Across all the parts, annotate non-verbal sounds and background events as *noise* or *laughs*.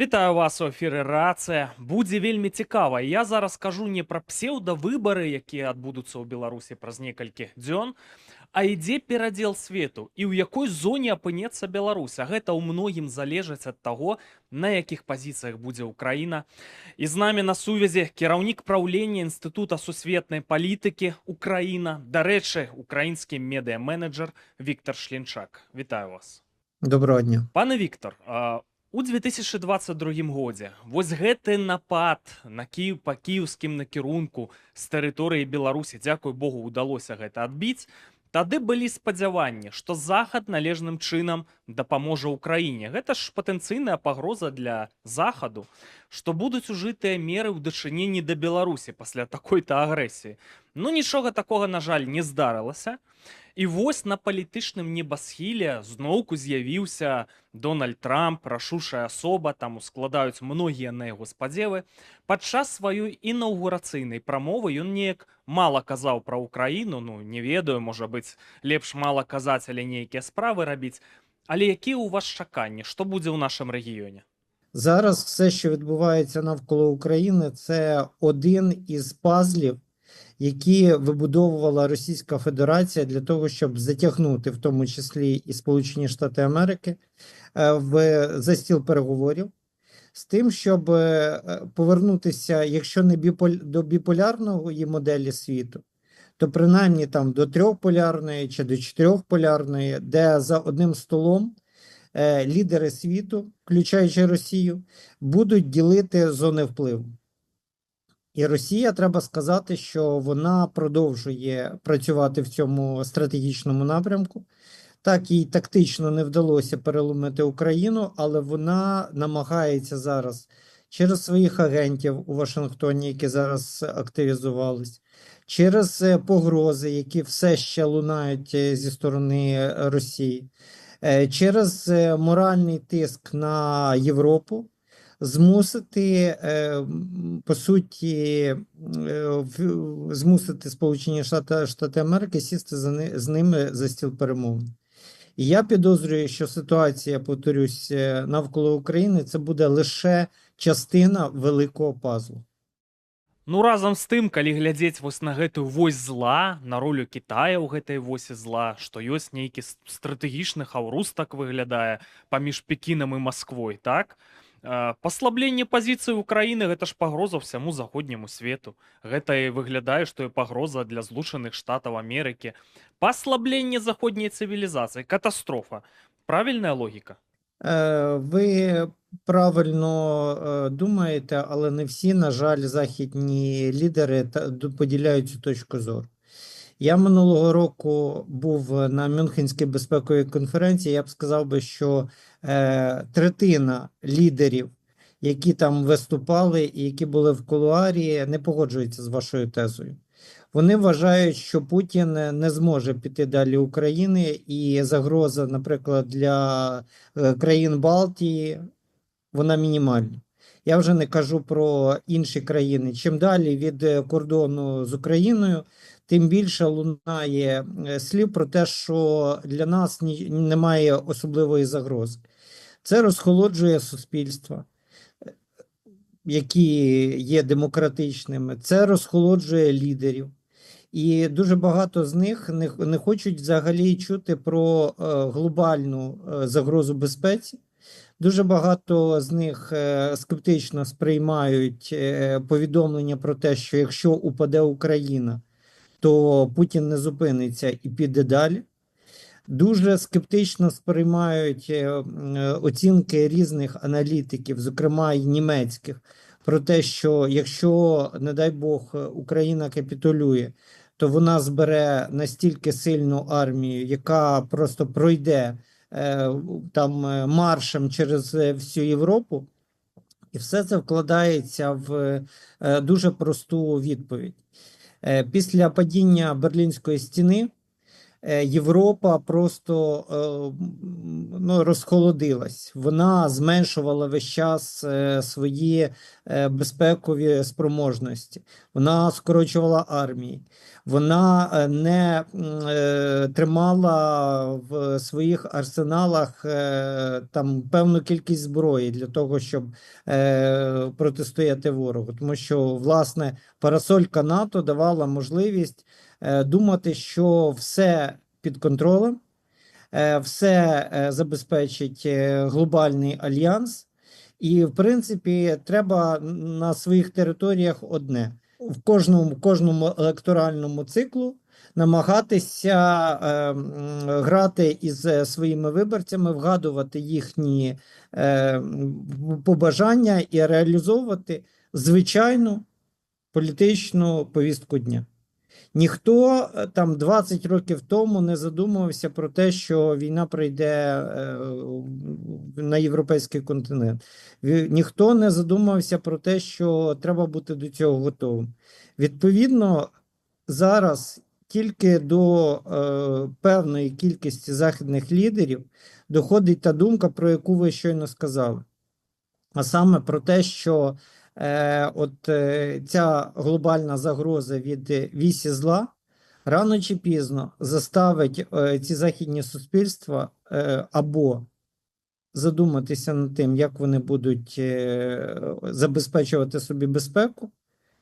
Вітаю вас у ефірі Рація. Будзе вельмі цікава. Я зараз кажу не пра псеўдавыбары, якія адбудуцца ў Беларусі праз некалькі дзён, а ідзе перадзел свету і ў якой зоне апынецца Беларусь. А гэта ў многім залежыць ад таго, на якіх пазіцыях будзе Украіна. І з намі на сувязі кіраўнік праўлення інстытута сусветнай палітыкі Украіна. Дарэчы, украінскі медыа-менеджер Віктор Шлінчак. Вітаю вас. Доброго дня. Пане Віктор, а, у 2022 годзе вось гэты напад на Кіў па кіеўскім накірунку з тэрыторыі Беларусі, дзякуй Богу, удалося гэта адбіць. Тады былі спадзяванні, што захад належным чынам дапаможа ўкраіне. Гэта ж патэнцыйная пагроза для захаду, што будуць ужытыя меры ў дачыненні да Беларусі пасля такой-то агрэсіі. Ну нічога такога, на жаль, не здарылася. І вось на палітычным небасхіле зноўку з'явіўся Дональд Трамп, рашучая асоба, там ускладаюць многія на яго спадзевы. Падчас сваёй інаўгурацыйнай прамовы ён неяк мала казаў пра ўкраіну, ну не ведаю, можа быць, лепш мала казаць, але нейкія справы рабіць. Але якія ў вас чаканні, што будзе ў нашым рэгіёне? Зараз все, що відбувається навколо України, це один із пазлів, які вибудовувала Російська Федерація для того, щоб затягнути, в тому числі і Сполучені Штати Америки, е, в за стіл переговорів, з тим, щоб е, повернутися, якщо не біполь, до біполярної моделі світу, то принаймні там до трьохполярної чи до чотирьохполярної, де за одним столом е, лідери світу, включаючи Росію, будуть ділити зони впливу. І Росія, треба сказати, що вона продовжує працювати в цьому стратегічному напрямку. Так, їй тактично не вдалося переломити Україну, але вона намагається зараз через своїх агентів у Вашингтоні, які зараз активізувались, через е, погрози, які все ще лунають е, зі сторони Росії, е, через моральний тиск на Європу змусити, е, м, по суті, е, в- змусити Сполучені Штати, Штати Америки сісти за ни- з ними за стіл перемовин. І я підозрюю, що ситуація, повторюсь, е, навколо України це буде лише частина великого пазлу. Ну разам з тым, калі глядзець вось на гэтую вось зла, на ролю Китая ў гэтай восі зла, што ёсць нейкі с- стратэгічны хаўрус так выглядае паміж Пекінам і Масквой, так? Э, Паслабленне пазіцыі Украіны гэта ж пагроза ўсяму заходняму свету. Гэта і выглядае, што і пагроза для злучаных штатаў Амерыкі. Паслабленне заходняй цывілізацыі, катастрофа. Правільная логіка. Е, Ви правильно е, думаєте, але не всі, на жаль, західні лідери та- ду- поділяють цю точку зору. Я минулого року був на Мюнхенській безпековій конференції. Я б сказав би, що е, третина лідерів, які там виступали і які були в кулуарі, не погоджуються з вашою тезою. Вони вважають, що Путін не зможе піти далі України, і загроза, наприклад, для е, країн Балтії, вона мінімальна. Я вже не кажу про інші країни. Чим далі від е, кордону з Україною, тим більше лунає е, слів про те, що для нас немає особливої загрози. Це розхолоджує суспільство, е, які є демократичними, це розхолоджує лідерів. І дуже багато з них не, не хочуть взагалі чути про е, глобальну е, загрозу безпеці. Дуже багато з них е, скептично сприймають е, повідомлення про те, що якщо упаде Україна, то Путін не зупиниться і піде далі. Дуже скептично сприймають е, е, оцінки різних аналітиків, зокрема й німецьких, про те, що якщо, не дай Бог, Україна капітулює, то вона збере настільки сильну армію, яка просто пройде е, там е, маршем через е, всю Європу, і все це вкладається в е, дуже просту відповідь. Е, Після падіння Берлінської стіни Європа просто е, ну, розхолодилась. Вона зменшувала весь час е, свої е, безпекові спроможності. Вона скорочувала армії. Вона е, не е, тримала в своїх арсеналах е, там певну кількість зброї для того, щоб е, протистояти ворогу. Тому що, власне, парасолька НАТО давала можливість е, думати, що все під контролем, е, все е, забезпечить е, глобальний альянс. І, в принципі, треба на своїх територіях одне в кожному, кожному електоральному циклу намагатися е, грати із е, своїми виборцями, вгадувати їхні е, побажання і реалізовувати звичайну політичну повістку дня. Ніхто е, там 20 років тому не задумувався про те, що війна прийде е, на європейський континент. Ніхто не задумався про те, що треба бути до цього готовим. Відповідно, зараз тільки до е, певної кількості західних лідерів доходить та думка, про яку ви щойно сказали. А саме про те, що от е, ця глобальна загроза від е, вісі зла рано чи пізно заставить е, ці західні суспільства е, або задуматися над тим, як вони будуть е, забезпечувати собі безпеку.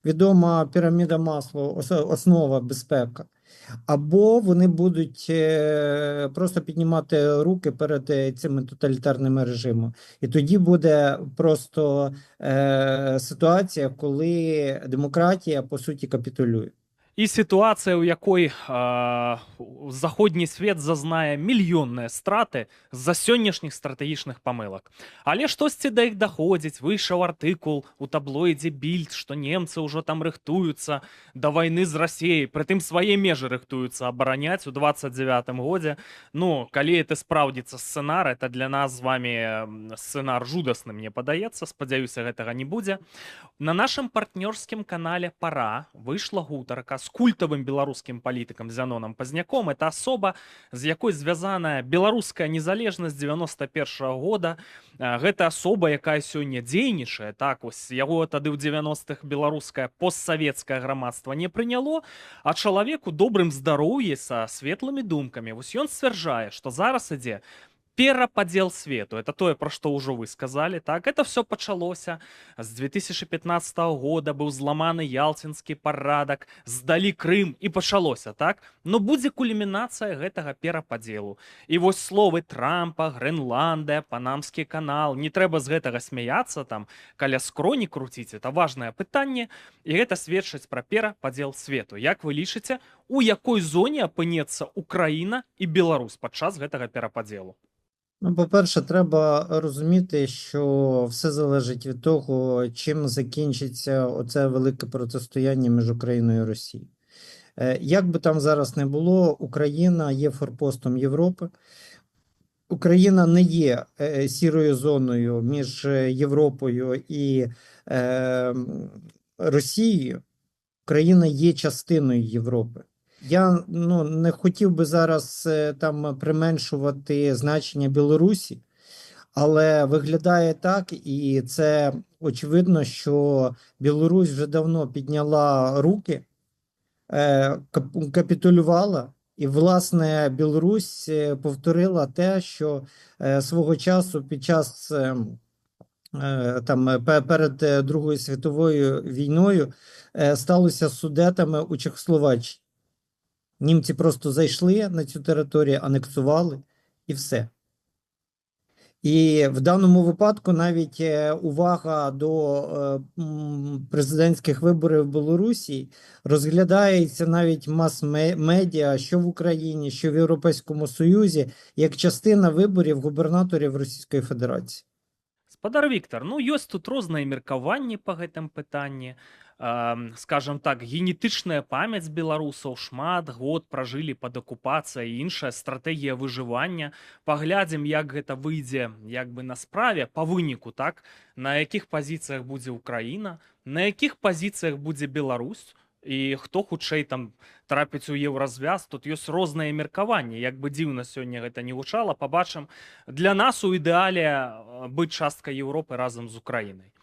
Відома піраміда масло, основа безпека. Або вони будуть е, просто піднімати руки перед е, цими тоталітарними режимами. І тоді буде просто е, ситуація, коли демократія по суті капітулює. і сітуацыя у якой э, заходні свет зазнае мільённыя страты з-за сённяшніх стратэгічных памылак але штосьці да іх даходзіць выйшаў артыкул у таблоідзе більд што немцы ўжо там рыхтуюцца да вайны з рассеяй прытым свае межы рыхтуюцца абараняць у 29 годзе ну калі это спраўдзіцца сцэнар это для нас з вами сцэнар жудасны мне падаецца спадзяюся гэтага не будзе. На нашым партнёрскім канале пара выйшла гутарка с культавым беларускім палітыкам зянонам пазняком это асоба з якой звязаная беларуская незалежнасць 91 -го года. Гэта асоба якая сёння дзейнічае. Так вось яго тады ў 90-х беларускае постсавецкае грамадства не прыняло а чалавеку добрым здароўі са светлымі думкамі. Вось ён сцвярджае што зараз ідзе перападзел свету. Это тое пра што ўжо вы сказалі так это все пачалося з 2015 года быў зламаны ялцінскі парадак здалі Крым і пачалося так? Но будзе кульмінацыя гэтага перападзелу і вось словы трампа Грэнландыя панамскі канал. Не трэба з гэтага смяяцца там каля скроні круціць. Это важнае пытанне. І гэта сведчыць пра перападзел свету. Як вы лічыце у якой зоне апынецца Украіна і Беларусь падчас гэтага перападзелу Ну, по-перше, треба розуміти, що все залежить від того, чим закінчиться оце велике протистояння між Україною і Росією. Е, Як би там зараз не було, Україна є форпостом Європи. Україна не є е, сірою зоною між е, Європою і е, Росією. Україна є частиною Європи. Я ну, не хотів би зараз е, там применшувати значення Білорусі, але виглядає так, і це очевидно, що Білорусь вже давно підняла руки, е, капітулювала, і, власне, Білорусь е, повторила те, що свого часу під час там перед Другою світовою війною сталося судетами у Чехословаччині. Німці просто зайшли на цю територію, анексували і все. І в даному випадку навіть е, увага до е, м, президентських виборів в Білорусі розглядається навіть мас-медіа, що в Україні, що в Європейському Союзі, як частина виборів губернаторів Російської Федерації. Спадар Віктор, ну ёсць тут розныя меркаванні па гэтым пытанні. Скажем так, генетычная памяць беларусаў шмат год пражылі пад акупацыяй і іншая стратэгія выжывання. Паглядзім, як гэта выйдзе як бы на справе па выніку, так, на якіх пазіцыях будзе Украіна, на якіх пазіцыях будзе Беларусь, і хто хутчэй там трапіць у еўразвяз тут ёсць розныя меркаванні. Як бы дзіўна сёння гэта не гучала пабачым. Для нас у ідэале быць часткай Еўропы разам з Украінай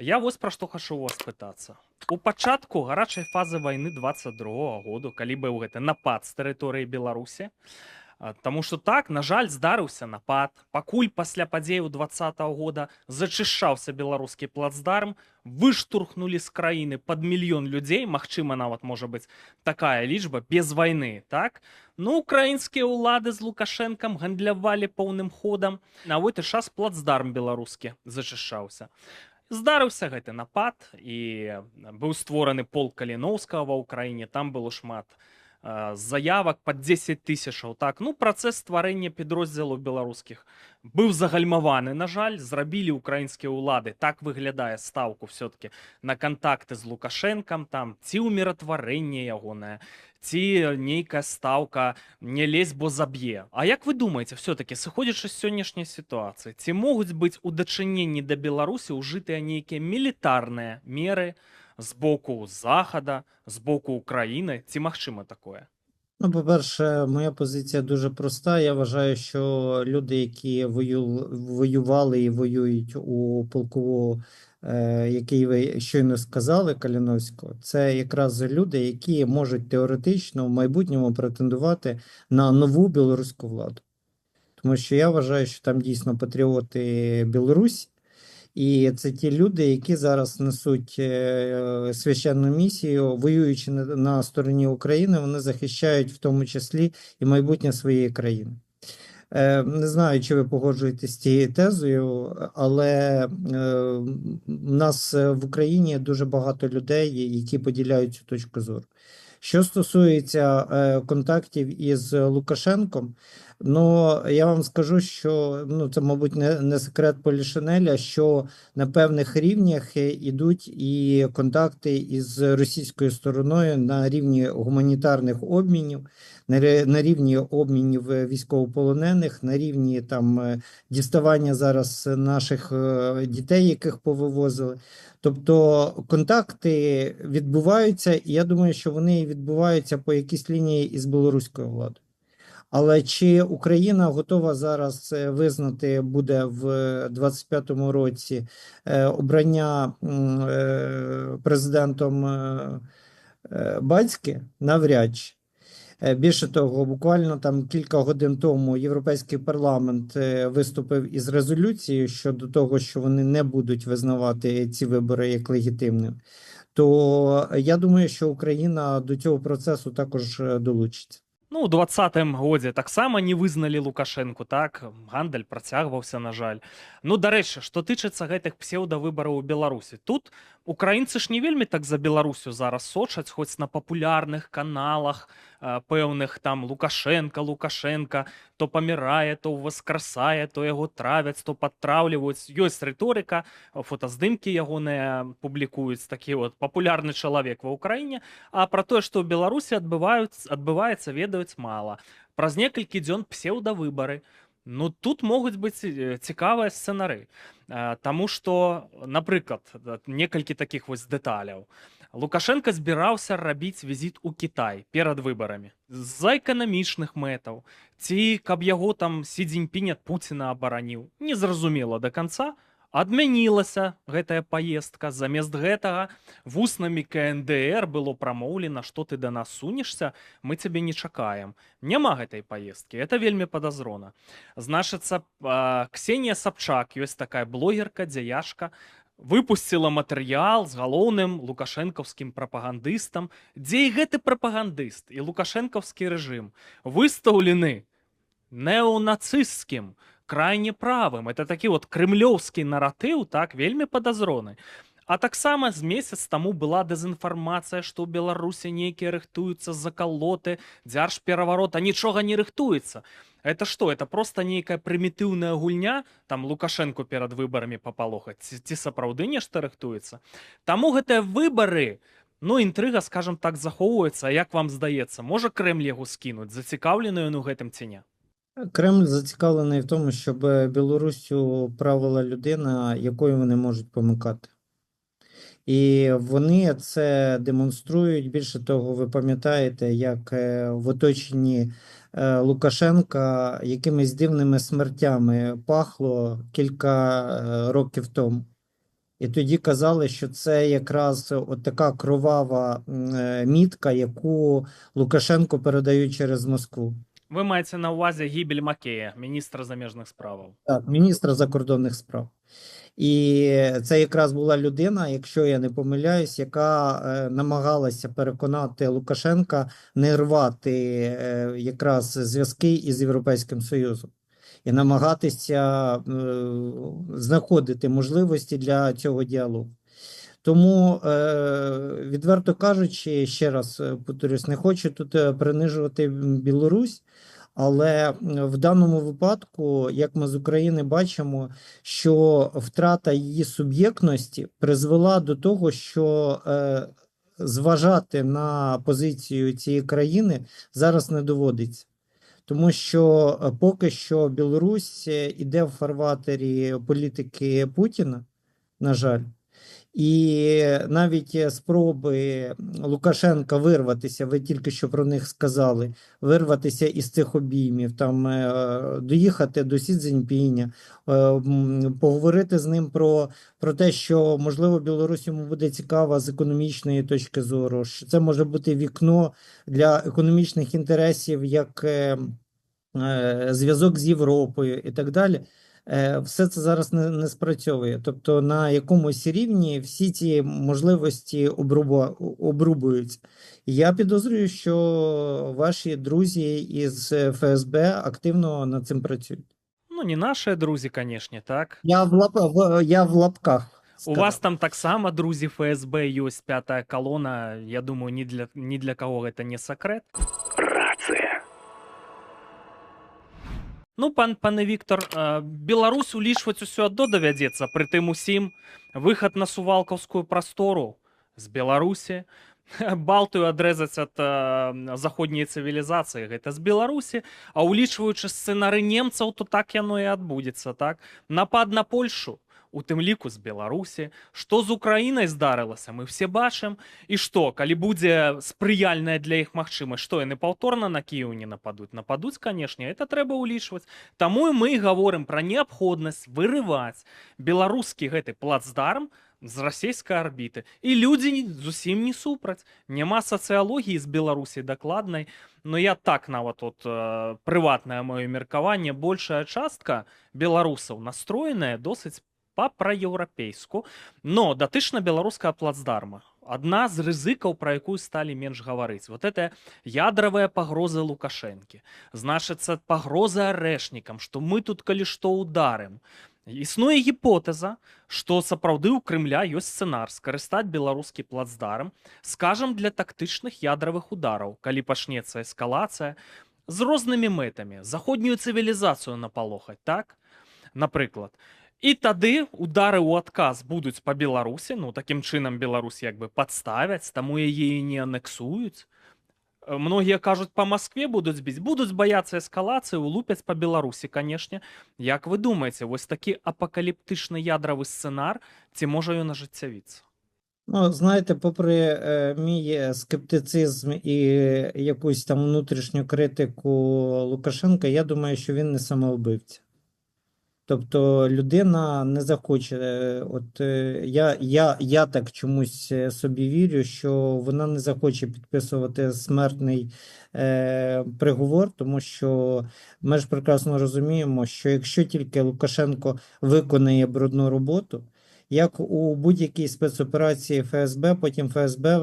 Я вось пра што хачу вас пытацца. У пачатку гарачай фазы вайны 22 году, калі быў гэты напад з тэрыторыі Беларусі, Таму што так, на жаль, здарыўся напад. Пакуль пасля падзеяў 20 года зачышчаўся беларускі плацдарм, выштурхнулі з краіны пад мільён людзей, магчыма, нават можа быць такая лічба без вайны, так? Ну, украінскія ўлады з Лукашэнкам гандлявалі поўным ходам. На гэты час плацдарм беларускі зачышчаўся. Здарыўся гэты напад і быў створаны полк каліноўскага ва ўкраіне там было шмат э, заявак пад 10 тысячаў так ну працэс стварэння підроздзелаў беларускіх быў загальмаваны на жаль зрабілі украінскія ўлады так выглядае стаўку все-таки на кантакты з лукашэнкам там ці ўміратварэнне ягонае ці нейкая стаўка не лезь бо заб'е А як вы думаеце все-таки сыходзячы з сённяшняй сітуацыі ці могуць быць у дачыненні да беларусі ўжытыя нейкія мілітарныя меры з боку захада з боку Україны ці магчыма такое Ну, по-перше, моя позиція дуже проста. Я вважаю, що люди, які вою... воювали і воюють у полку, е, який ви щойно сказали, Каліновського, це якраз люди, які можуть теоретично в майбутньому претендувати на нову білоруську владу. Тому що я вважаю, що там дійсно патріоти Білорусі, і це ті люди, які зараз несуть е, священну місію, воюючи на, стороні України, вони захищають в тому числі і майбутнє своєї країни. Е, Не знаю, чи ви погоджуєтесь з цією тезою, але е, в нас в Україні дуже багато людей, які поділяють цю точку зору. Що стосується контактів із Лукашенком, ну я вам скажу, що ну це, мабуть, не, не секрет Полішинеля, що на певних рівнях е, ідуть і контакти із російською стороною на рівні гуманітарних обмінів, на, на рівні обмінів е, військовополонених, на рівні там е, діставання зараз наших дітей, яких повивозили. Тобто контакти відбуваються, і я думаю, що вони відбуваються по якійсь лінії із білоруською владою. Але чи Україна готова зараз визнати буде в 25-му році е, обрання е, президентом е, Бацьки? Навряд чи. Більше того, буквально там кілька годин тому Європейський парламент виступив із резолюцією щодо того, що вони не будуть визнавати ці вибори як легітимними. То я думаю, що Україна до цього процесу також долучиться. Ну, у двадцатым годзе таксама не вызналі Лукашэнку так гандаль працягваўся на жаль. Ну дарэчы што тычыцца гэтых псеўдавыбараў у Беларусі. Тут украінцы ж не вельмі так за Беларусю зараз сочаць хоць на папулярных каналах э, пэўных там Лукашенко Лукашенко то памірае то воскресае то яго травяць то падтраўліваюць. Ёсць рыторыка фотаздымкі ягоныя публікуюць такі вот папулярны чалавек ва ўкраіне. А пра тое што ў беларусі адбываюць адбываецца ведаюць мала. Праз некалькі дзён псеўдавыбары. Ну тут могуць быць э, цікавыя сцэнары. Э, Таму што напрыклад некалькі такіх вось дэталяў Лукашенко збіраўся рабіць візіт у Кітай перад выбарамі. З-за эканамічных мэтаў. Ці каб яго там сі дзіньпінь ад Пуціна абараніў. Незразумела да канца. Адмянілася гэтая паездка. Замест гэтага вуснамі КНДР было прамоўлена што ты да нас сунешся? Мы цябе не чакаем няма гэтай паездкі. Это вельмі падазрона. Значыцца Ксенія Сабчак ёсць такая блогерка дзяяшка выпусціла матэрыял з галоўным лукашэнкаўскім прапагандыстам. Дзе і гэты прапагандыст і лукашэнкаўскі рэжым? Выстаўлены неонацысцкім крайне правым. Это такі вот крымлёўскі наратыў так вельмі падазроны. А таксама з месяц таму была дэзінфармацыя што ў беларусі нейкія рыхтуюцца закалоты дзярж пераварота нічога не рыхтуецца это что это просто нейкая прымітыўная гульня там лукашенко перад выбарамі папалохаць ці, ці сапраўды нешта рыхтуецца таму гэтыя выбары ну інтрыга скажем так захоўваецца як вам здаецца можа крэмль яго скінуць зацікаўлены ён у гэтым ці не Кремль зацікавлений в тому, щоб Білоруссю правила людина, якою вони можуть помикати. І вони це демонструють. Більше того, ви пам'ятаєте, як е, в оточенні е, Лукашенка якимись дивними смертями пахло кілька е, років тому. І тоді казали, що це якраз от така кровава е, мітка, яку Лукашенко передають через Москву. Ви маєте на увазі гибель Макея, міністра заміжних справ. Так, міністра закордонних справ. І це якраз була людина, якщо я не помиляюсь, яка е, намагалася переконати Лукашенка не рвати е, якраз зв'язки із Європейським Союзом і намагатися е, знаходити можливості для цього діалогу. Тому, е, відверто кажучи, ще раз е, повторюсь, не хочу тут е, принижувати Білорусь, але в даному випадку, як ми з України бачимо, що втрата її суб'єктності призвела до того, що е, зважати на позицію цієї країни зараз не доводиться. Тому що поки що Білорусь іде в фарватері політики Путіна, на жаль. І навіть спроби Лукашенка вирватися, ви тільки що про них сказали, вирватися із цих обіймів, там е, доїхати до Сі Цзіньпіня, е, поговорити з ним про, про те, що можливо Білорусь йому буде цікава з економічної точки зору, що це може бути вікно для економічних інтересів, як е, е, зв'язок з Європою і так далі. Е, Все це зараз не, не спрацьовує. Тобто на якомусь рівні всі ці можливості обруба, обрубуються. Я підозрюю, що ваші друзі із ФСБ активно над цим працюють. Ну, не наші друзі, звісно, так. Я в, лап, я в лапках. У вас там так само, друзі, ФСБ, есть п'ята колона. Я думаю, ні для, ні для кого це не секрет. Ну, пан, пане Віктор, е, Білорусь улічваць усё адно давядзецца, пры тым усім выхад на сувалкаўскую прастору з Беларусі, *laughs* Балтыю адрэзаць ад заходняй цывілізацыі, гэта з Беларусі, а улічваючы сцэнары немцаў, то так яно і адбудзецца, так? Напад на Польшу, у тым ліку з Беларусі, што з Украінай здарылася, мы все бачым, і што, калі будзе спрыяльная для іх магчымасць, што яны паўторна на Кіеў не нападуць, нападуць, канешне, это трэба ўлічваць. Таму і мы гаворым пра неабходнасць вырываць беларускі гэты плацдарм з расійскай арбіты. І людзі зусім не супраць. Няма сацыялогіі з Беларусі дакладнай, но я так нават от э, прыватнае маё меркаванне, большая частка беларусаў настроеная досыць па праеўрапейску, но датычна беларускага плацдарма. Адна з рызыкаў, пра якую сталі менш гаварыць. Вот это ядравая пагроза Лукашэнкі. Значыцца пагроза арэшнікам, што мы тут калі што ударым. Існуе гіпотэза, што сапраўды ў Крымля ёсць сцэнар скарыстаць беларускі плацдарм, скажам для тактычных ядравых удараў, калі пачнецца эскалацыя з рознымі мэтамі, заходнюю цывілізацыю напалохаць, так? Напрыклад. І тады удары ў адказ будуць па Беларусі, ну такім чынам Беларусь як бы падставяць, таму яе і не анексуюць. Э, Многія кажуць па Маскве будуць біць, будуць баяцца эскалацыі, улупяць па Беларусі, канешне. Як вы думаеце, вось такі апакаліптычны ядравы сцэнар, ці можа ён ажыццявіцца? Ну, знаєте, попри е, мій е, скептицизм і якусь там внутрішню критику Лукашенка, я думаю, що він не самовбивця. Тобто людина не захоче. е, От е, я, я, я так чомусь е, собі вірю, що вона не захоче підписувати смертний е, приговор, тому що ми ж прекрасно розуміємо, що якщо тільки Лукашенко виконає брудну роботу, як у будь-якій спецоперації ФСБ, потім ФСБ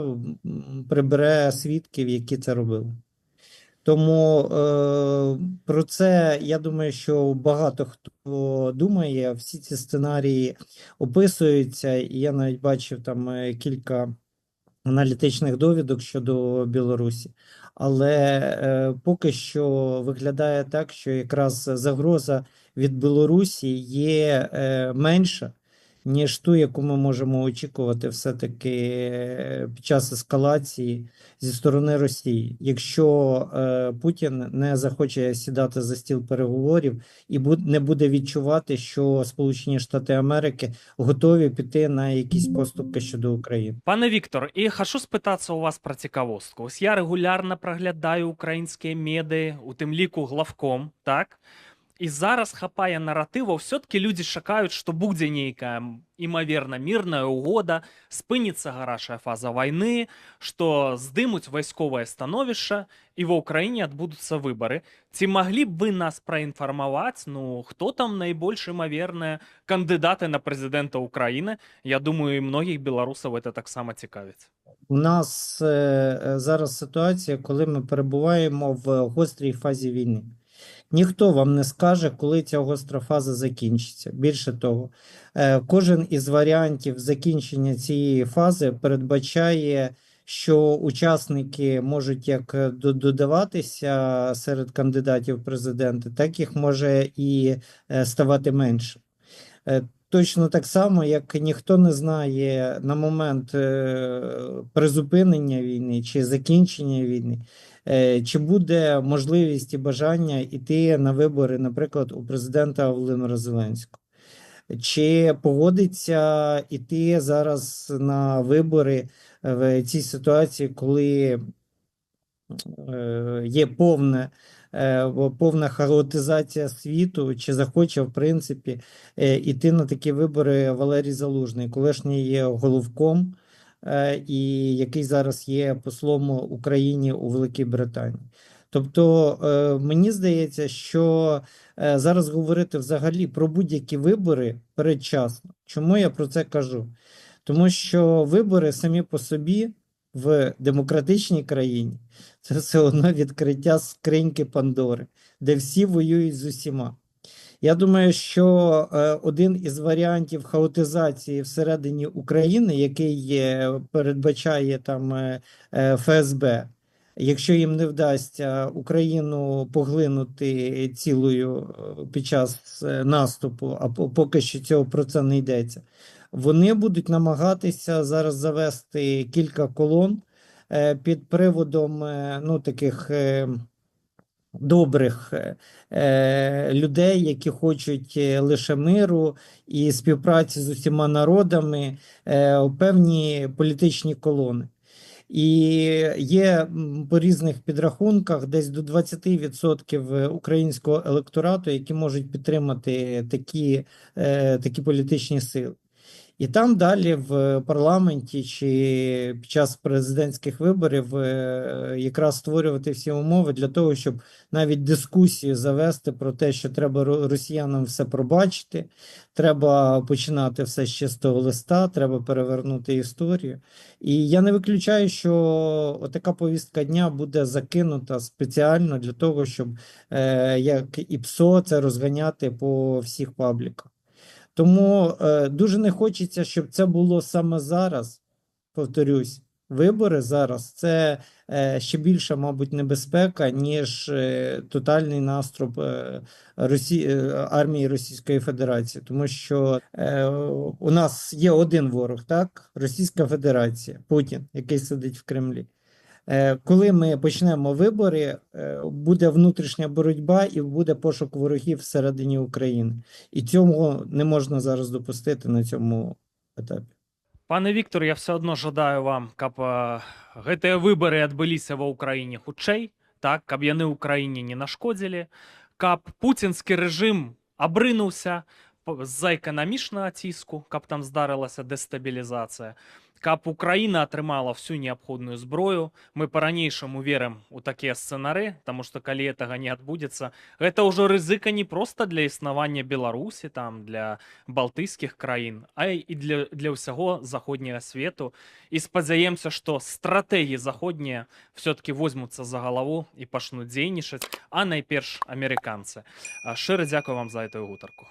прибере свідків, які це робили. Тому е, про це я думаю, що багато хто думає, всі ці сценарії описуються, і я навіть бачив там е, кілька аналітичних довідок щодо Білорусі. Але е, поки що виглядає так, що якраз загроза від Білорусі є е, менша, ніж ту, яку ми можемо очікувати все-таки е, під час ескалації зі сторони Росії. Якщо е, Путін не захоче сідати за стіл переговорів і буд- не буде відчувати, що Сполучені Штати Америки готові піти на якісь поступки щодо України. Пане Віктор, і хочу спитатися у вас про цікавостку. Ось я регулярно проглядаю українські меди, у тим ліку главком, так? І зараз хапає наративу, все-таки люди чекають, що буде нейка, імовірно, мирна угода, спиниться гаряча фаза війни, що здимуть військове становище, і в Україні відбудуться вибори. Ці могли б ви нас проінформувати, ну, хто там найбільш імовірне кандидати на президента України? Я думаю, білорусів це так само цікавить. У нас е, е, зараз ситуація, коли ми перебуваємо в гострій фазі війни. Ніхто вам не скаже, коли ця гостра фаза закінчиться. Більше того, е, кожен із варіантів закінчення цієї фази передбачає, що учасники можуть як е, додаватися серед кандидатів в президенти, так їх може і е, ставати менше. Точно так само, як ніхто не знає на момент призупинення війни чи закінчення війни, чи буде можливість і бажання йти на вибори, наприклад, у президента Володимира Зеленського. Чи погодиться іти зараз на вибори в цій ситуації, коли е, є повне, е, повна хаотизація світу, чи захоче, в принципі, е, іти на такі вибори Валерій Залужний, колишній є головком, е, і який зараз є послом Україні у Великій Британії. Тобто, е, мені здається, що е, зараз говорити взагалі про будь-які вибори передчасно. Чому я про це кажу? Тому що вибори самі по собі в демократичній країні це все одно відкриття скриньки Пандори, де всі воюють з усіма. Я думаю, що е, один із варіантів хаотизації всередині України, який передбачає там е, е, ФСБ, якщо їм не вдасться Україну поглинути цілою під час наступу, а поки що цього про це не йдеться, вони будуть намагатися зараз завести кілька колон під приводом ну, таких. Е, добрих е, е, людей, які хочуть е, лише миру і співпраці з усіма народами, е, певні політичні колони. І є по різних підрахунках десь до 20% українського електорату, які можуть підтримати такі, е, такі політичні сили. І там далі в парламенті чи під час президентських виборів е, якраз створювати всі умови для того, щоб навіть дискусію завести про те, що треба росіянам все пробачити, треба починати все з чистого листа, треба перевернути історію. І я не виключаю, що така повістка дня буде закинута спеціально для того, щоб е, як і ПСО це розганяти по всіх пабліках. Тому е, дуже не хочеться, щоб це було саме зараз. Повторюсь, вибори зараз це е, ще більша, мабуть, небезпека, ніж е, тотальний наступ е, Росі... е, армії Російської Федерації. Тому що е, у нас є один ворог, так? Російська Федерація, Путін, який сидить в Кремлі. Е, Коли ми почнемо вибори, е, буде внутрішня боротьба і буде пошук ворогів всередині України. І цього не можна зараз допустити на цьому етапі. Пане Віктор, я все одно жадаю вам, каб е, гэтыя выбары адбыліся ва ўкраіне хутчэй, так, каб яны ўкраіне не нашкодзілі, каб пуцінскі рэжым абрынуўся п- з-за эканамічнага ціску, каб там здарылася дэстабілізацыя, Каб Украіна атрымала всю неабходную зброю. Мы па-ранейшаму верым у такія сцэнары, таму што калі гэтага не адбудзецца, гэта ўжо рызыка не проста для існавання Беларусі, там для балтыйскіх краін, а і для, для ўсяго заходняга свету. І спадзяемся, што стратэгіі заходнія все-таки возьмуцца за галаву і пачнуць дзейнічаць, а найперш амерыканцы. А Шчыра дзякую вам за гэтую гутарку.